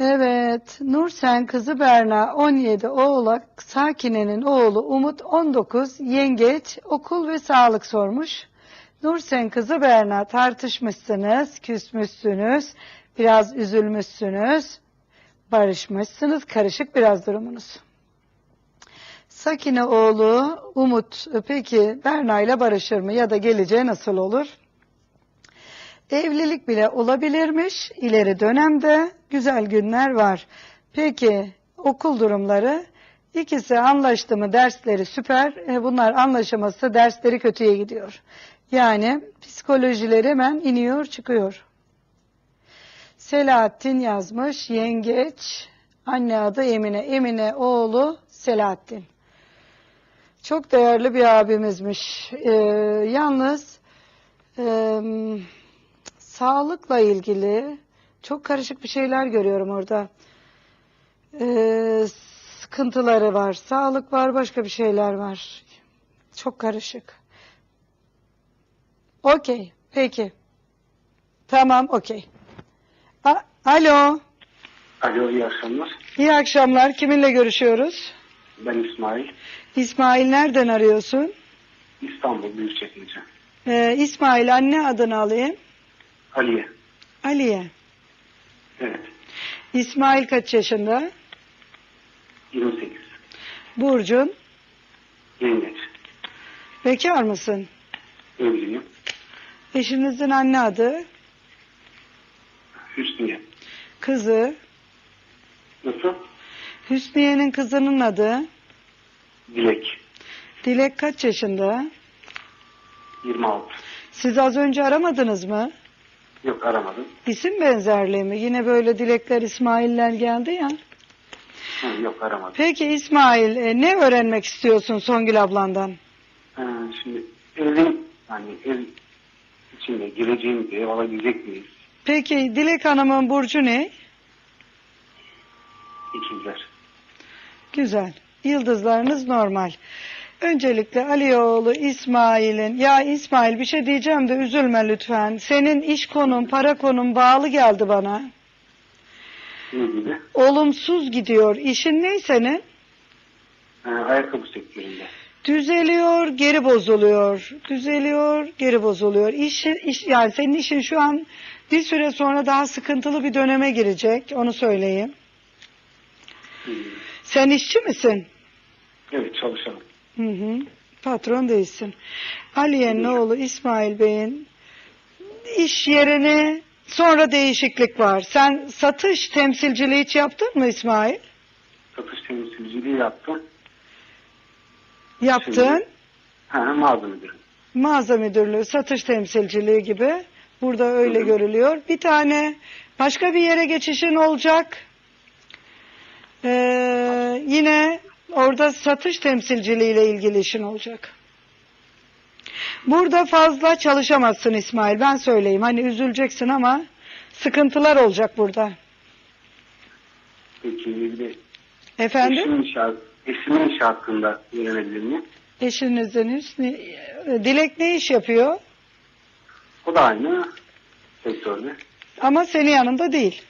Evet, Nursen kızı Berna 17, oğlak Sakine'nin oğlu Umut 19, yengeç, okul ve sağlık sormuş. Nursen kızı Berna tartışmışsınız, küsmüşsünüz, biraz üzülmüşsünüz, barışmışsınız, karışık biraz durumunuz. Sakine oğlu Umut peki Berna ile barışır mı ya da geleceği nasıl olur? Evlilik bile olabilirmiş ileri dönemde güzel günler var. Peki okul durumları ikisi anlaştı mı dersleri süper e, bunlar anlaşamazsa dersleri kötüye gidiyor. Yani psikolojileri hemen iniyor çıkıyor. Selahattin yazmış yengeç anne adı Emine Emine oğlu Selahattin. Çok değerli bir abimizmiş. Ee, yalnız e, sağlıkla ilgili çok karışık bir şeyler görüyorum orada. Ee, sıkıntıları var. Sağlık var, başka bir şeyler var. Çok karışık. Okey, peki. Tamam, okey. Alo, Alo iyi akşamlar. iyi akşamlar. Kiminle görüşüyoruz? Ben İsmail. İsmail nereden arıyorsun? İstanbul Büyükçekmece. Ee, İsmail anne adını alayım. Aliye. Aliye. Evet. İsmail kaç yaşında? 28. Burcun. Yengeç. Bekar mısın? Evliyim. Eşinizin anne adı, Hüsniye. kızı, Nasıl? Hüsniye'nin kızının adı, Dilek. Dilek kaç yaşında? 26. Siz az önce aramadınız mı? Yok aramadım. İsim benzerliği mi? Yine böyle Dilekler, İsmail'ler geldi ya. Yok aramadım. Peki İsmail, e, ne öğrenmek istiyorsun Songül ablandan? Ha, şimdi evim hani ev içinde gireceğim bir ev alabilecek miyiz? Peki Dilek Hanım'ın burcu ne? İkizler. Güzel. Yıldızlarınız normal. Öncelikle Aliyoğlu İsmail'in ya İsmail bir şey diyeceğim de üzülme lütfen. Senin iş konun, para konun bağlı geldi bana. Ne gibi? Olumsuz gidiyor. İşin ne senin? Ayakkabı sektöründe. Düzeliyor, geri bozuluyor. Düzeliyor, geri bozuluyor. İş, iş, yani senin işin şu an bir süre sonra daha sıkıntılı bir döneme girecek. Onu söyleyeyim. Hı. Sen işçi misin? Evet çalışalım. Hı hı. Patron değilsin. Aliye'nin oğlu İsmail Bey'in iş yerini sonra değişiklik var. Sen satış temsilciliği hiç yaptın mı İsmail? Satış temsilciliği yaptım. Yaptın. Şimdi- Ha, mağaza müdürü. Mağaza müdürlüğü, satış temsilciliği gibi. Burada öyle Hı hı. görülüyor. Bir tane başka bir yere geçişin olacak. Ee, yine orada satış temsilciliğiyle ilgili işin olacak. Burada fazla çalışamazsın İsmail. Ben söyleyeyim. Hani üzüleceksin ama sıkıntılar olacak burada. Peki bir de Efendim? eşimin işi, eşimin işi hakkında öğrenebilir miyim? Eşinizin Hüsnü, Dilek ne iş yapıyor? O da aynı sektörde. Ama senin yanında değil.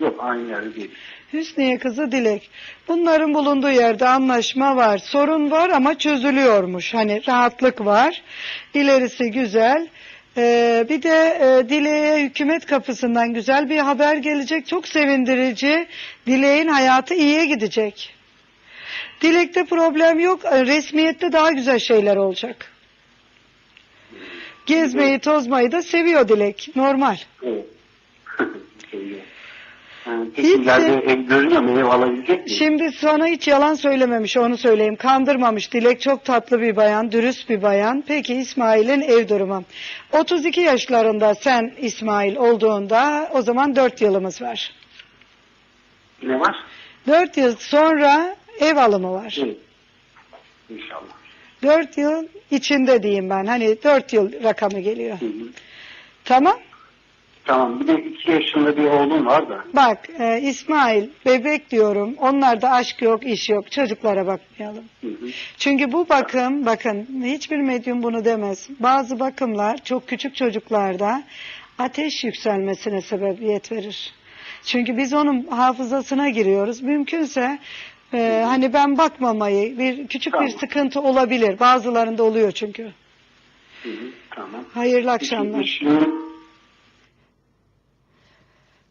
Yok aynı yerde değil. Hüsniye kızı Dilek. Bunların bulunduğu yerde anlaşma var. Sorun var ama çözülüyormuş. Hani rahatlık var. İlerisi güzel. Ee, bir de e, Dilek'e hükümet kapısından güzel bir haber gelecek. Çok sevindirici. Dilek'in hayatı iyiye gidecek. Dilek'te problem yok. Ee, Resmiyette daha güzel şeyler olacak. Gezmeyi, tozmayı da seviyor Dilek. Normal. Evet. Ev görüyor mu? Ev alabilecek mi? Şimdi sana hiç yalan söylememiş onu söyleyeyim. Kandırmamış. Dilek çok tatlı bir bayan, dürüst bir bayan. Peki İsmail'in ev durumu. 32 yaşlarında sen İsmail olduğunda o zaman 4 yılımız var. Ne var? 4 yıl sonra ev alımı var. Evet. İnşallah. 4 yıl içinde diyeyim ben. Hani 4 yıl rakamı geliyor. Hı hı. Tamam? Tamam. Bir de iki yaşında bir oğlum var da. Bak e, İsmail bebek diyorum. Onlarda aşk yok, iş yok. Çocuklara bakmayalım. Hı hı. Çünkü bu bakım, bakın hiçbir medyum bunu demez. Bazı bakımlar çok küçük çocuklarda ateş yükselmesine sebebiyet verir. Çünkü biz onun hafızasına giriyoruz. Mümkünse e, hani ben bakmamayı, bir küçük bir Tamam. sıkıntı olabilir. Bazılarında oluyor çünkü. Hı hı, tamam. Hayırlı akşamlar. eşimin